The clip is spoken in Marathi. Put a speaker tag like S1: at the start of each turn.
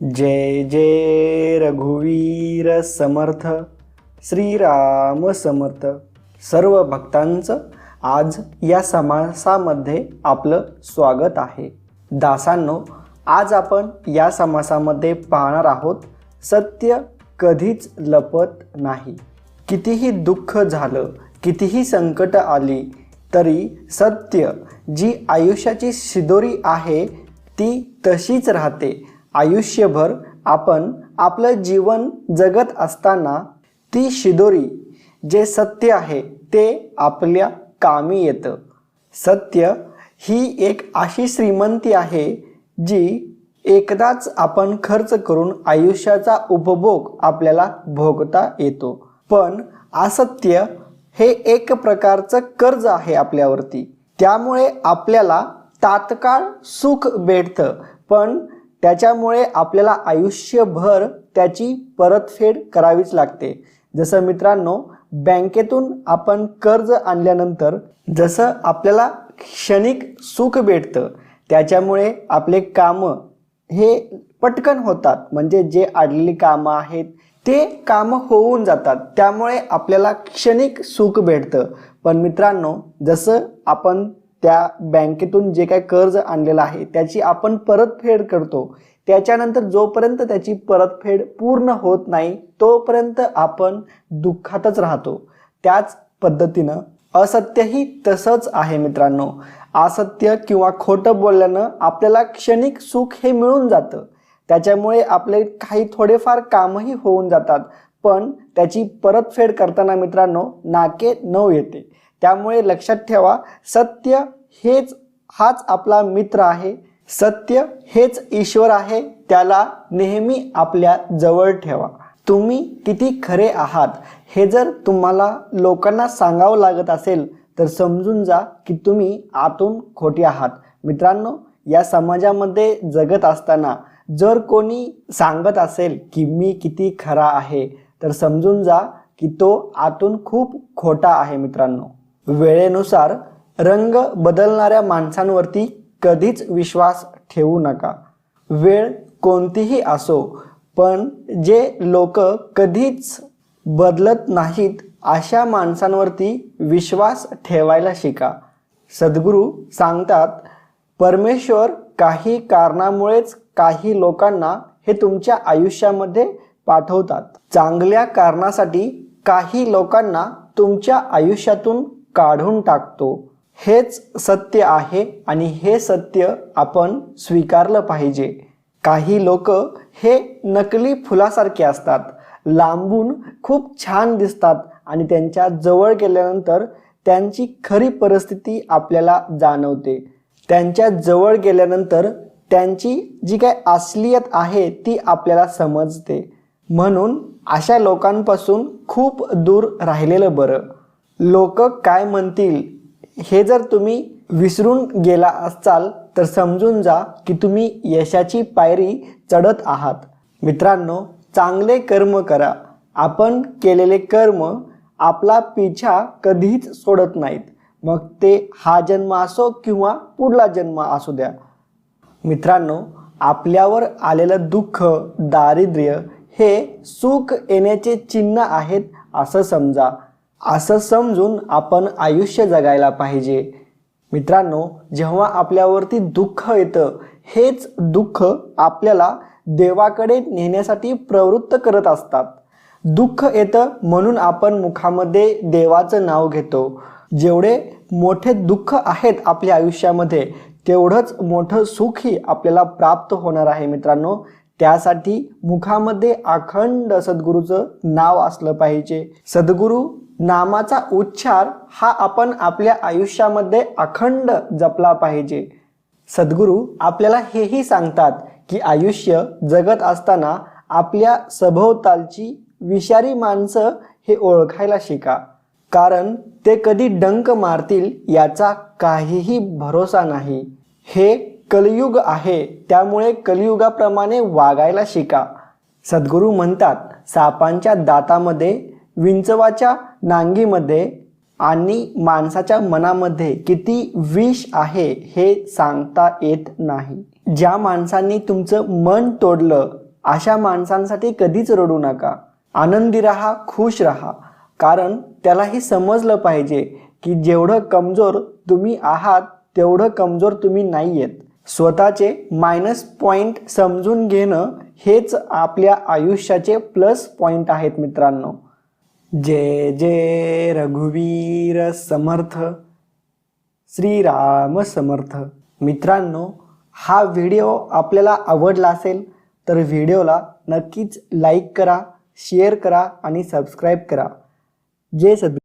S1: जय जय रघुवीर समर्थ श्रीराम समर्थ. सर्व भक्तांचं आज या समासामध्ये आपलं स्वागत आहे. दासांनो आज आपण या समासामध्ये पाहणार आहोत सत्य कधीच लपत नाही. कितीही दुःख झालं कितीही संकट आली तरी सत्य जी आयुष्याची शिदोरी आहे ती तशीच राहते. आयुष्यभर आपण आपलं जीवन जगत असताना ती शिदोरी जे सत्य आहे ते आपल्या कामी येतं. सत्य ही एक अशी श्रीमंती आहे जी एकदाच आपण खर्च करून आयुष्याचा उपभोग आपल्याला भोगता येतो. पण असत्य हे एक प्रकारचं कर्ज आहे आपल्यावरती. त्यामुळे आपल्याला तात्काळ सुख भेटतं. पण त्याच्यामुळे आपल्याला आयुष्यभर त्याची परतफेड करावीच लागते. जसं मित्रांनो बँकेतून आपण कर्ज आणल्यानंतर जसं आपल्याला क्षणिक सुख भेटतं त्याच्यामुळे आपले कामं हे पटकन होतात. म्हणजे जे अडलेली कामं आहेत ते कामं होऊन जातात. त्यामुळे आपल्याला क्षणिक सुख भेटतं. पण मित्रांनो जसं आपण त्या बँकेतून जे काय कर्ज आणलेलं आहे त्याची आपण परतफेड करतो. त्याच्यानंतर जोपर्यंत त्याची परतफेड पूर्ण होत नाही तोपर्यंत आपण दुःखातच राहतो. त्याच पद्धतीनं असत्यही तसंच आहे मित्रांनो. असत्य किंवा खोटं बोलल्यानं आपल्याला क्षणिक सुख हे मिळून जातं. त्याच्यामुळे आपले काही थोडेफार कामही होऊन जातात. पण त्याची परतफेड करताना मित्रांनो नाके नऊ येते. त्यामुळे लक्षात ठेवा सत्य हेच हाच आपला मित्र आहे. सत्य हेच ईश्वर आहे त्याला नेहमी आपल्या जवळ ठेवा. तुम्ही किती खरे आहात हे जर तुम्हाला लोकांना सांगावं लागत असेल तर समजून जा की तुम्ही आतून खोटे आहात. मित्रांनो या समाजामध्ये जगत असताना जर कोणी सांगत असेल की मी किती खरा आहे तर समजून जा की तो आतून खूप खोटा आहे मित्रांनो. वेळेनुसार रंग बदलणाऱ्या माणसांवरती कधीच विश्वास ठेवू नका. वेळ कोणतीही असो पण जे लोक कधीच बदलत नाहीत अशा माणसांवरती विश्वास ठेवायला शिका. सद्गुरू सांगतात परमेश्वर काही कारणामुळेच काही लोकांना हे तुमच्या आयुष्यामध्ये पाठवतात. चांगल्या कारणासाठी काही लोकांना तुमच्या आयुष्यातून काढून टाकतो. हेच सत्य आहे आणि हे सत्य आपण स्वीकारलं पाहिजे. काही लोक हे नकली फुलासारखे असतात. लांबून खूप छान दिसतात आणि त्यांच्या जवळ गेल्यानंतर त्यांची खरी परिस्थिती आपल्याला जाणवते. त्यांच्या जवळ गेल्यानंतर त्यांची जी काय असलियत आहे ती आपल्याला समजते. म्हणून अशा लोकांपासून खूप दूर राहिलेलं बरं. लोक काय म्हणतील हे जर तुम्ही विसरून गेला असाल तर समजून जा की तुम्ही यशाची पायरी चढत आहात. मित्रांनो चांगले कर्म करा. आपण केलेले कर्म आपला पिछा कधीच सोडत नाहीत. मग ते हा जन्म असो किंवा पुढला जन्म असू द्या. मित्रांनो आपल्यावर आलेलं दुःख दारिद्र्य हे सुख येण्याचे चिन्ह आहेत असं समजा. असं समजून आपण आयुष्य जगायला पाहिजे. मित्रांनो जेव्हा आपल्यावरती दुःख येतं हेच दुःख आपल्याला देवाकडे नेण्यासाठी प्रवृत्त करत असतात. दुःख येतं म्हणून आपण मुखामध्ये देवाचं नाव घेतो. जेवढे मोठे दुःख आहेत आपल्या आयुष्यामध्ये तेवढंच मोठं सुखही आपल्याला प्राप्त होणार आहे मित्रांनो. त्यासाठी मुखामध्ये अखंड सद्गुरूचं नाव असलं पाहिजे. सद्गुरू नामाचा उच्चार हा आपण आपल्या आयुष्यामध्ये अखंड जपला पाहिजे. सद्गुरू आपल्याला हेही सांगतात की आयुष्य जगत असताना आपल्या सभोवतालची विषारी माणसं हे ओळखायला शिका. कारण ते कधी डंक मारतील याचा काहीही भरोसा नाही. हे कलियुग आहे त्यामुळे कलियुगाप्रमाणे वागायला शिका. सद्गुरू म्हणतात सापांच्या दातामध्ये विंचवाच्या नांगीमध्ये आणि माणसाच्या मनामध्ये किती विष आहे हे सांगता येत नाही. ज्या माणसांनी तुमचं मन तोडलं अशा माणसांसाठी कधीच रडू नका. आनंदी राहा खुश राहा. कारण त्यालाही समजलं पाहिजे की जेवढं कमजोर तुम्ही आहात तेवढं कमजोर तुम्ही नाही आहेत स्वतःचे मायनस पॉईंट समजून घेणं हेच आपल्या आयुष्याचे प्लस पॉईंट आहेत मित्रांनो. जय जय रघुवीर समर्थ श्रीराम समर्थ. मित्रांनो हा व्हिडिओ आपल्याला आवडला असेल तर व्हिडिओला नक्कीच लाईक करा शेअर करा आणि सबस्क्राईब करा. जय सद